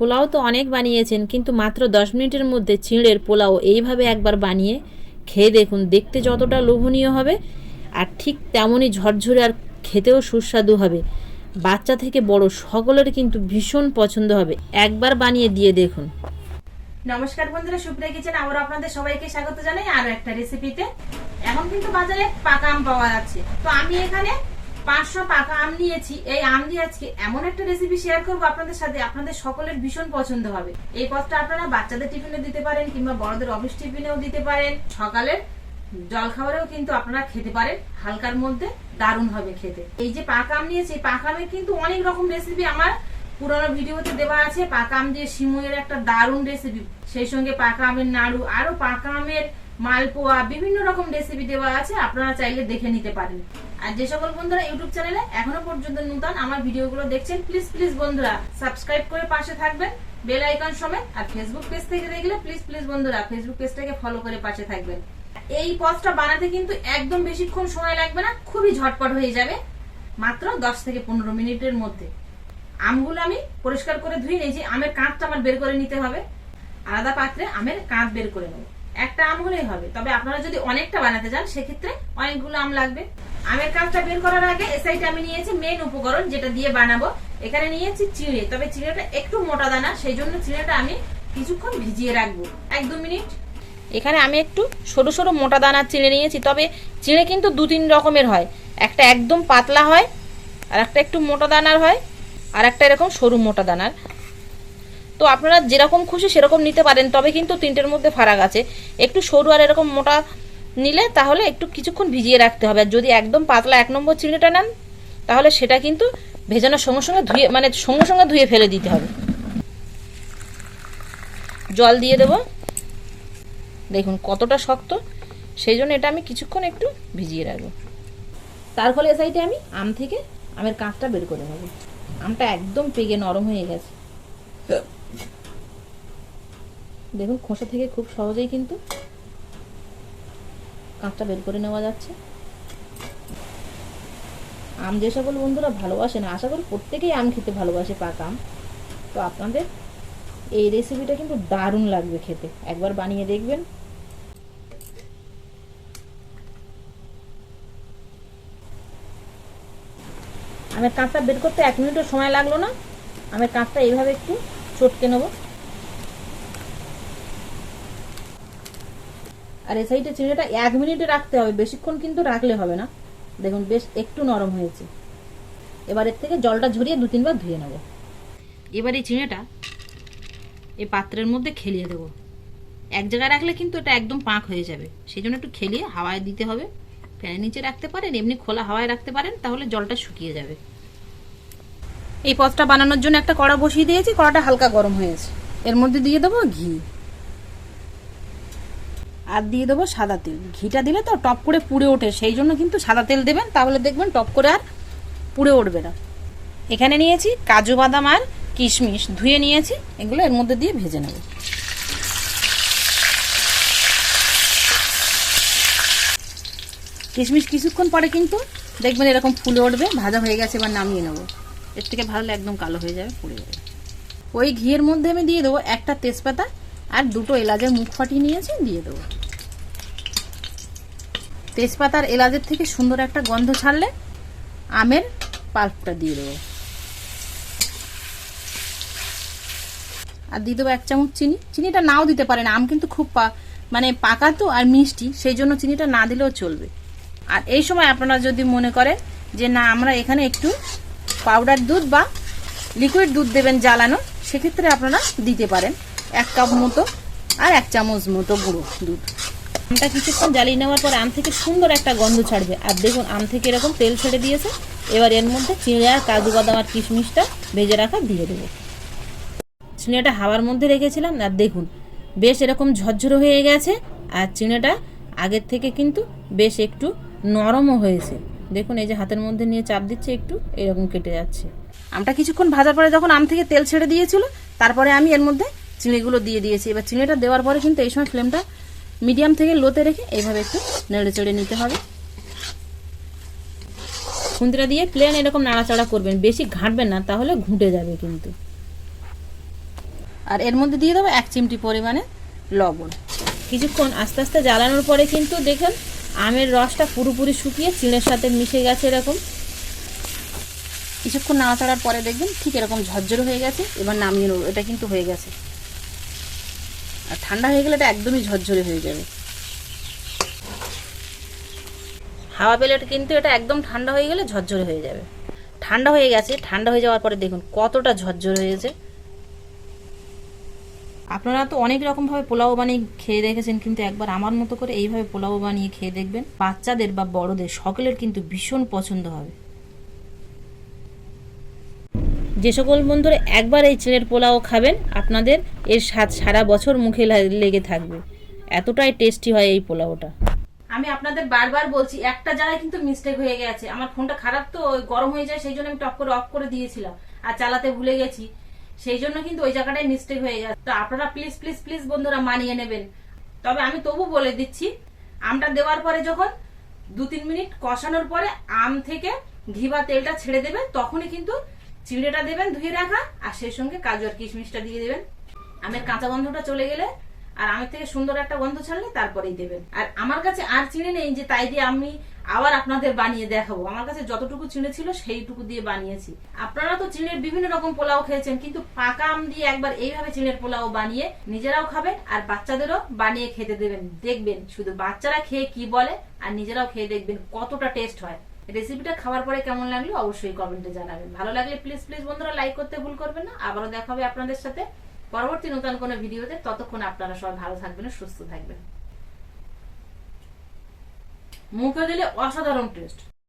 পোলাও তো অনেক বানিয়েছেন, কিন্তু মাত্র দশ মিনিটের মধ্যে চিঁড়ের পোলাও এইভাবে একবার বানিয়ে খেয়ে দেখুন, দেখতে যতটা লোভনীয় হবে আর ঠিক তেমনই ঝরঝরে আর খেতেও সুস্বাদু হবে। বাচ্চা থেকে বড় সকলের কিন্তু ভীষণ পছন্দ হবে। একবার বানিয়ে দিয়ে দেখুন। নমস্কার বন্ধুরা, সুপ্রিয়া কিচেন আবার আপনাদের সবাইকে স্বাগত জানাই আরও একটা রেসিপিতে এখন কিন্তু বাজারে পাকা আম পাওয়া যাচ্ছে। তো আমি এখানে পাঁচশো পাকা আম নিয়েছি। এই আম দিয়ে আজকে এমন একটা রেসিপি শেয়ার করব আপনাদের সাথে, আপনাদের সকলের ভীষণ পছন্দ হবে। এই পথটা আপনারা বাচ্চাদের টিফিনে দিতে পারেন কিংবা বড়দের অফিস টিফিনেও দিতে পারেন। সকালের জল খাবারেও কিন্তু আপনারা খেতে পারেন। হালকার মধ্যে দারুণ হবে খেতে। এই যে পাকা আম নিয়েছি পাকা আমের কিন্তু অনেক রকম রেসিপি আমার পুরোনো ভিডিওতে দেওয়া আছে। পাকা আম দিয়ে সিমুয়ের একটা দারুণ রেসিপি সেই সঙ্গে পাকা আমের নাড়ু, আরও পাকা আমের মালপোয়া, বিভিন্ন রকম রেসিপি দেওয়া আছে, আপনারা চাইলে দেখে নিতে পারেন। আর যে সকল বন্ধুরা ইউটিউব চ্যানেলে এখনও পর্যন্ত নতুন আমার ভিডিওগুলো দেখছেন প্লিজ প্লিজ বন্ধুরা সাবস্ক্রাইব করে পাশে থাকবেন বেল আইকন সমেত, আর ফেসবুক পেজ থেকে দেখলে প্লিজ প্লিজ বন্ধুরা ফেসবুক পেজটাকে ফলো করে পাশে থাকবেন। এই পথটা বানাতে কিন্তু একদম বেশিক্ষণ সময় লাগবে না, খুবই ঝটপট হয়ে যাবে, মাত্র দশ থেকে পনেরো মিনিটের মধ্যে। আমগুলো আমি পরিষ্কার করে ধুয়ে নিয়েছি, আমের কাঁচটা আমার বের করে নিতে হবে। আলাদা পাত্রে আমের কাঁচ বের করে নেব। একটা আম হলেই হবে। তবে আপনারা যদি অনেকটা বানাতে চান সেক্ষেত্রে অনেকগুলো আম লাগবে। আমের কাঁচটা বের করার আগে এ সাইডে আমি নিয়েছি মেন উপকরণ, যেটা দিয়ে বানাবো। এখানে নিয়েছি চিড়ে। তবে চিড়েটা একটু মোটা দানা সেই জন্য চিড়েটা আমি কিছুক্ষণ ভিজিয়ে রাখব। এক দু মিনিট। এখানে আমি একটু সরু সরু মোটা দানার চিড়ে নিয়েছি। তবে চিড়ে কিন্তু দু তিন রকমের হয়। একটা একদম পাতলা হয়, আর একটা একটু মোটা দানার হয়, আর একটা এরকম সরু মোটা দানার। তো আপনারা যেরকম খুশি সেরকম নিতে পারেন, তবে কিন্তু তিনটের মধ্যে ফারাক আছে। একটু সরু আর এরকম মোটা নিলে তাহলে একটু কিছুক্ষণ ভিজিয়ে রাখতে হবে। আর যদি একদম পাতলা এক নম্বর চিড়েটা নেন, তাহলে সেটা কিন্তু ভেজানোর সঙ্গে সঙ্গে ধুয়ে মানে সঙ্গে সঙ্গে ধুয়ে ফেলে দিতে হবে। জল দিয়ে দেবো। দেখুন কতটা শক্ত, সেই জন্য এটা আমি কিছুক্ষণ একটু ভিজিয়ে রাখব। তার ফলে এ সাইডে আমি আম থেকে আমের কাঁচটা বের করে নেব। আমটা একদম পেগে নরম হয়ে গেছে। দেখুন, খোসা থেকে খুব সহজেই কিন্তু কাঁচটা বের করে নেওয়া যাচ্ছে। আম যে সকল বন্ধুরা ভালোবাসেন আশা করি প্রত্যেকেই আম খেতে ভালোবাসে পাকা আম। তো আপনাদের এই রেসিপিটা কিন্তু দারুণ লাগবে খেতে। একবার বানিয়ে দেখবেন। আমের কাঁচটা বের করতে এক মিনিটও সময় লাগল না। আমের কাঁচটা এইভাবে একটু চটকে নেব। আর এই সাইডে চিড়েটা এক মিনিটে রাখতে হবে, বেশিক্ষণ কিন্তু রাখলে হবে না। দেখুন, বেশ একটু নরম হয়েছে। এবার এর থেকে জলটা ঝরিয়ে দু তিনবার ধুয়ে নেব। এবার এই চিড়েটা এই পাত্রের মধ্যে খেলিয়ে দেবো। এক জায়গায় রাখলে কিন্তু এটা একদম পাক হয়ে যাবে। সেই জন্য একটু খেলিয়ে হাওয়ায় দিতে হবে। ফ্যানের নিচে রাখতে পারেন, এমনি খোলা হাওয়ায় রাখতে পারেন, তাহলে জলটা শুকিয়ে যাবে। এই পথটা বানানোর জন্য একটা কড়া বসিয়ে দিয়েছি, কড়াটা হালকা গরম হয়েছে। এর মধ্যে দিয়ে দেবো ঘি। আর দিয়ে দেবো সাদা তেল। ঘিটা দিলে তো টপ করে পুড়ে ওঠে, সেই জন্য কিন্তু সাদা তেল দেবেন, তাহলে দেখবেন টপ করে আর পুড়ে উঠবে না। এখানে নিয়েছি কাজু বাদাম আর কিশমিশ, ধুয়ে নিয়েছি, এগুলো এর মধ্যে দিয়ে ভেজে নেব। কিশমিশ কিছুক্ষণ পরে কিন্তু দেখবেন এরকম ফুলে উঠবে, ভাজা হয়ে গেছে, এবার নামিয়ে নেব। এর থেকে ভালো একদম কালো হয়ে যাবে, পুড়ে যাবে। ওই ঘিয়ের মধ্যে আমি দিয়ে দেবো একটা তেজপাতা আর দুটো এলাচের মুখ ফাটিয়ে নিয়েছি, দিয়ে দেবো। তেজপাতার এলাচের থেকে সুন্দর একটা গন্ধ ছাড়লে আমের পাল্পটা দিয়ে দেবো। আর দিয়ে দেবো এক চামচ চিনি। চিনিটা নাও দিতে পারেন, আম কিন্তু খুব মানে পাকা তো আর মিষ্টি, সেই জন্য চিনিটা না দিলেও চলবে। আর এই সময় আপনারা যদি মনে করেন যে না, আমরা এখানে একটু পাউডার দুধ বা লিকুইড দুধ দেবেন জ্বালানো, সেক্ষেত্রে আপনারা দিতে পারেন। এক কাপ মতো আর এক চামচ মতো গুঁড়ো দুধ। আমটা কিছুক্ষণ জ্বালিয়ে নেওয়ার পর আম থেকে সুন্দর একটা গন্ধ ছাড়বে। আর দেখুন, আম থেকে এরকম তেল ছেড়ে দিয়েছে। এবার এর মধ্যে চিড়ে আর কাজু বাদাম আর কিশমিশটা ভেজে রাখা দিয়ে দেবো। চিড়েটা হাওয়ার মধ্যে রেখেছিলাম। আর দেখুন, বেশ এরকম ঝরঝরে হয়ে গেছে। আর চিড়েটা আগের থেকে কিন্তু বেশ একটু নরমও হয়েছে। দেখুন, এই যে হাতের মধ্যে নিয়ে চাপ দিচ্ছে, একটু এরকম কেটে যাচ্ছে। আমটা কিছুক্ষণ ভাজার পরে যখন আম থেকে তেল ছেড়ে দিয়েছিল, তারপরে আমি এর মধ্যে চিড়েগুলো দিয়ে দিয়েছি। এবার চিড়েটা দেওয়ার পরে কিন্তু এই সময় ফ্লেমটা মিডিয়াম থেকে লোতে রেখে এইভাবে একটু নেড়ে চেড়ে নিতে হবে। খুন্তিটা দিয়ে প্লেন এরকম নাড়াচাড়া করবেন, বেশি ঘাঁটবেন না, তাহলে ঘুঁটে যাবে কিন্তু। আর এর মধ্যে দিয়ে দেবো এক চিমটি পরিমাণে লবণ। কিছুক্ষণ আস্তে আস্তে জ্বালানোর পরে কিন্তু দেখুন, আমের রসটা পুরোপুরি শুকিয়ে চিনের সাথে মিশে গেছে এরকম। কিছুক্ষণ নাড়াচাড়ার পরে দেখবেন ঠিক এরকম ঝরঝরে হয়ে গেছে, এবার নামিয়ে নেব, এটা কিন্তু হয়ে গেছে। আর ঠান্ডা হয়ে গেলে এটা একদমই ঝরঝরে হয়ে যাবে। হাওয়া পেলে এটা কিন্তু এটা একদম ঠান্ডা হয়ে গেলে ঝরঝরে হয়ে যাবে। ঠান্ডা হয়ে গেছে, ঠান্ডা হয়ে যাওয়ার পরে দেখুন কতটা ঝরঝরে হয়েছে আপনারা তো অনেক রকম ভাবে পোলাও বানিয়ে খেয়ে দেখেছেন, কিন্তু একবার আমার মতো করে এইভাবে পোলাও বানিয়ে খেয়ে দেখবেন, বাচ্চাদের বা বড়দের, সকলের কিন্তু ভীষণ পছন্দ হবে। যে সকল বন্ধুরা একবার এই চিড়ের পোলাও খাবেন, আপনাদের এর স্বাদ সারা বছর মুখে লেগে থাকবে। এতটাই টেস্টি হয় এই পোলাওটা। আমি আপনাদের বারবার বলছি, একটা জায়গায় কিন্তু মিস্টেক হয়ে গেছে। আমার ফোনটা খারাপ তো গরম হয়ে যায়, সেই জন্য আমি টপ করে অফ করে দিয়েছিলাম। আর চালাতে ভুলে গেছি। সেই জন্য কিন্তু ওই জায়গাটায় মিস্টেক হয়ে গেছে তো আপনারা প্লিজ প্লিজ প্লিজ বন্ধুরা মানিয়ে নেবেন। তবে আমি তবু বলে দিচ্ছি, আমটা দেওয়ার পরে যখন দু তিন মিনিট কষানোর পরে আম থেকে ঘি বা তেলটা ছেড়ে দেবেন তখনই কিন্তু চিড়েটা দেবেন ধুয়ে রাখা, আর সেই সঙ্গে কাজু আর কিশমিশটা দিয়ে দেবেন। আমের কাঁচা গন্ধটা চলে গেলে, আর আমের থেকে সুন্দর একটা গন্ধ ছাড়লে তারপরেই দেবেন। আর আমার কাছে আর চিড়ে নেই, যে তাই দিয়ে আমি আবার আপনাদের বানিয়ে দেখাবো। আমার কাছে যতটুকু চিড়ে ছিল, সেইটুকু দিয়ে বানিয়েছি। আপনারা তো চিড়ের বিভিন্ন রকম পোলাও খেয়েছেন, কিন্তু পাকা আম দিয়ে একবার এইভাবে চিড়ের পোলাও বানিয়ে নিজেরাও খাবেন, আর বাচ্চাদেরও বানিয়ে খেতে দেবেন। দেখবেন, শুধু বাচ্চারা খেয়ে কি বলে, আর নিজেরাও খেয়ে দেখবেন কতটা টেস্ট হয়। রেসিপিটা খাওয়ার পরে কেমন লাগল অবশ্যই কমেন্টে জানাবেন। ভালো লাগলে প্লিজ প্লিজ বন্ধুরা লাইক করতে ভুল করবেন না। আবারও দেখা হবে আপনাদের সাথে পরবর্তী নতুন কোনো ভিডিওতে। ততক্ষণ আপনারা সবাই ভালো থাকবেন সুস্থ থাকবেন। মুখে দিলে অসাধারণ টেস্ট